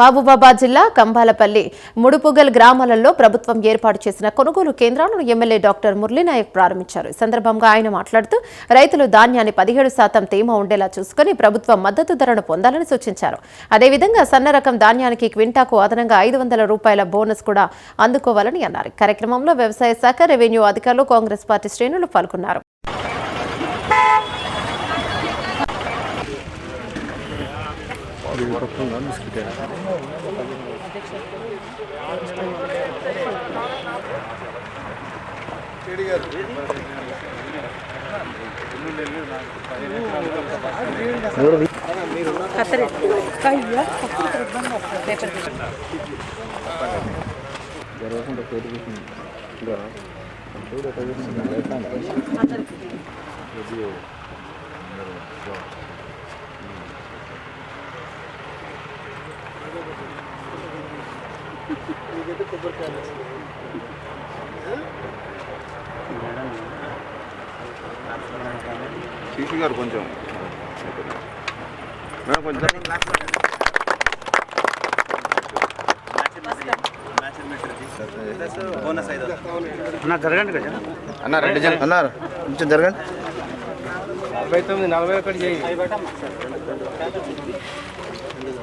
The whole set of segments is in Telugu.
మహబూబాబాద్ జిల్లా కంబాలపల్లి ముడుపుగల్ గ్రామాలలో ప్రభుత్వం ఏర్పాటు చేసిన కొనుగోలు కేంద్రాలను ఎమ్మెల్యే డాక్టర్ మురళీనాయక్ ప్రారంభించారు. ఈ సందర్భంగా ఆయన మాట్లాడుతూ రైతులు ధాన్యాన్ని పదిహేడు శాతం తేమ ఉండేలా చూసుకుని ప్రభుత్వం మద్దతు ధరను పొందాలని సూచించారు. అదేవిధంగా సన్న రకం ధాన్యానికి క్వింటాకు అదనంగా ఐదు వందల రూపాయల బోనస్ కూడా అందుకోవాలని అన్నారు. కార్యక్రమంలో వ్యవసాయ శాఖ రెవెన్యూ అధికారులు కాంగ్రెస్ పార్టీ శ్రేణులు పాల్గొన్నారు. Luego propongo un discutir. కత్తరి కయ్యా కత్తరి ఇబ్బంది వస్తుంది పేపర్ జరగకుండా పేరు చూసింది చూడ సీసీ గారు కొంచెం. మేడం కొంచెం. అన్న రెండు జన అన్నారు కొంచెం జరగండి. నలభై తొమ్మిది నలభై ఒకటి చేయి.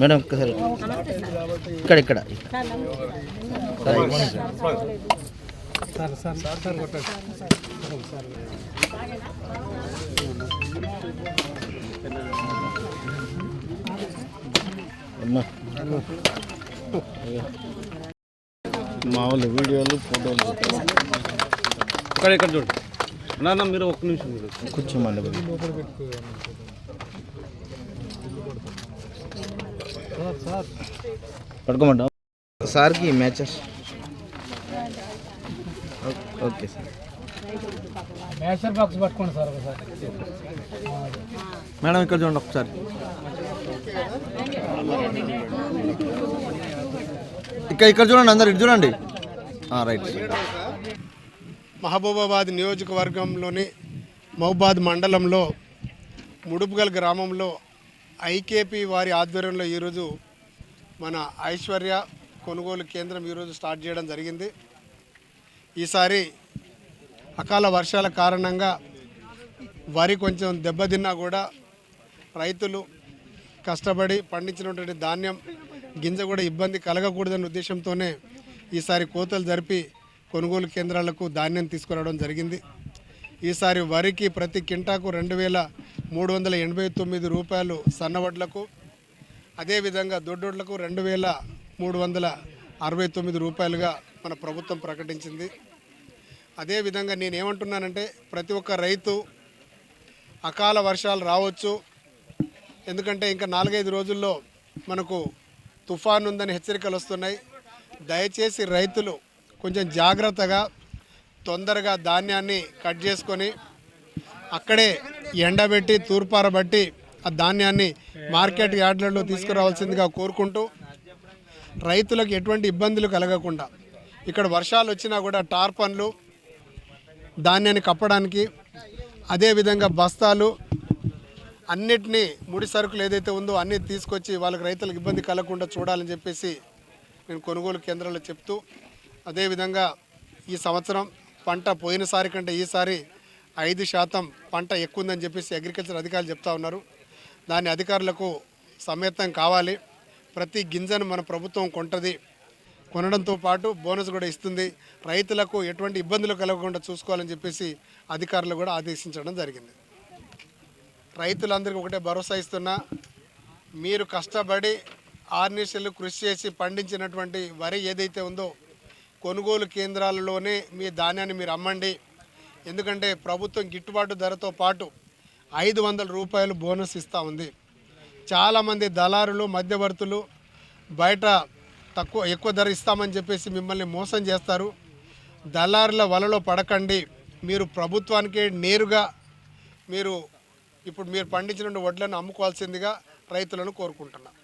మేడం ఒక్కసారి ఇక్కడ ఇక్కడ. సార్ సార్ సార్ సార్ కొట్టండి సార్ అమ్మా. మామూలు వీడియోలు ఫోటోలు. ఇక్కడ ఇక్కడ చూడండి నాన్న మీరు ఒక్క నిమిషం కూర్చోమండి పడుకోమంటాం సార్కి మ్యాచెస్. Okay sir. మ్యాచర్ బాక్స్ పట్టుకోండి సార్ ఒకసారి. మేడం ఇక్కడ చూడండి ఒకసారి. ఇక్కడ ఇక్కడ చూడండి అందరు ఇటు చూడండి. రైట్ మహబూబాబాద్ నియోజకవర్గంలోని మహబాద్ మండలంలో ముడుపుగల్ గ్రామంలో ఐకేపీ వారి ఆధ్వర్యంలో ఈరోజు మన ఐశ్వర్య కొనుగోలు కేంద్రం ఈరోజు స్టార్ట్ చేయడం జరిగింది. ఈసారి అకాల వర్షాల కారణంగా వరి కొంచెం దెబ్బతిన్నా కూడా రైతులు కష్టపడి పండించినటువంటి ధాన్యం గింజ కూడా ఇబ్బంది కలగకూడదనే ఉద్దేశంతోనే ఈసారి కోతలు జరిపి కొనుగోలు కేంద్రాలకు ధాన్యం తీసుకురావడం జరిగింది. ఈసారి వరికి ప్రతి కింటాకు రెండు వేల మూడు వందల ఎనభై తొమ్మిది రూపాయలు సన్నవడ్లకు అదేవిధంగా దొడ్డొడ్లకు రెండు వేల మూడు వందల అరవై తొమ్మిది రూపాయలుగా మన ప్రభుత్వం ప్రకటించింది. అదేవిధంగా నేను ఏమంటున్నానంటే ప్రతి ఒక్క రైతు అకాల వర్షాలు రావచ్చు. ఎందుకంటే ఇంకా నాలుగైదు రోజుల్లో మనకు తుఫాన్ ఉందని హెచ్చరికలు వస్తున్నాయి. దయచేసి రైతులు కొంచెం జాగ్రత్తగా తొందరగా ధాన్యాన్ని కట్ చేసుకొని అక్కడే ఎండబెట్టి తూర్పారబట్టి ఆ ధాన్యాన్ని మార్కెట్ యార్డ్లలో తీసుకురావాల్సిందిగా కోరుకుంటూ రైతులకు ఎటువంటి ఇబ్బందులు కలగకుండా ఇక్కడ వర్షాలు వచ్చినా కూడా టార్పన్లు ధాన్యాన్ని కప్పడానికి అదేవిధంగా బస్తాలు అన్నిటినీ ముడి సరుకులు ఏదైతే ఉందో అన్నీ తీసుకొచ్చి వాళ్ళకి రైతులకు ఇబ్బంది కలగకుండా చూడాలని చెప్పేసి నేను కొనుగోలు కేంద్రాల్లో చెప్తూ అదేవిధంగా ఈ సంవత్సరం పంట పోయినసారి కంటే ఈసారి ఐదు శాతం పంట ఎక్కువ ఉందని చెప్పేసి అగ్రికల్చర్ అధికారులు చెప్తా ఉన్నారు. దాని అధికారులకు సమేతం కావాలి. ప్రతి గింజను మన ప్రభుత్వం కొంటది. కొనడంతో పాటు బోనస్ కూడా ఇస్తుంది. రైతులకు ఎటువంటి ఇబ్బందులు కలగకుండా చూసుకోవాలని చెప్పేసి అధికారులు కూడా ఆదేశించడం జరిగింది. రైతులందరికీ ఒకటే భరోసా ఇస్తున్నా మీరు కష్టపడి ఆర్నిషలు కృషి చేసి పండించినటువంటి వరి ఏదైతే ఉందో కొనుగోలు కేంద్రాలలోనే మీ ధాన్యాన్ని మీరు అమ్మండి. ఎందుకంటే ప్రభుత్వం గిట్టుబాటు ధరతో పాటు ఐదు వందల రూపాయలు బోనస్ ఇస్తూ ఉంది. చాలామంది దళారులు మధ్యవర్తులు బయట తక్కువ ఎక్కువ ధర ఇస్తామని చెప్పేసి మిమ్మల్ని మోసం చేస్తారు. దళారుల వలలో పడకండి. మీరు ప్రభుత్వానికే నేరుగా మీరు ఇప్పుడు మీరు పండించిన వడ్లను అమ్ముకోవాల్సిందిగా రైతులను కోరుకుంటున్నాను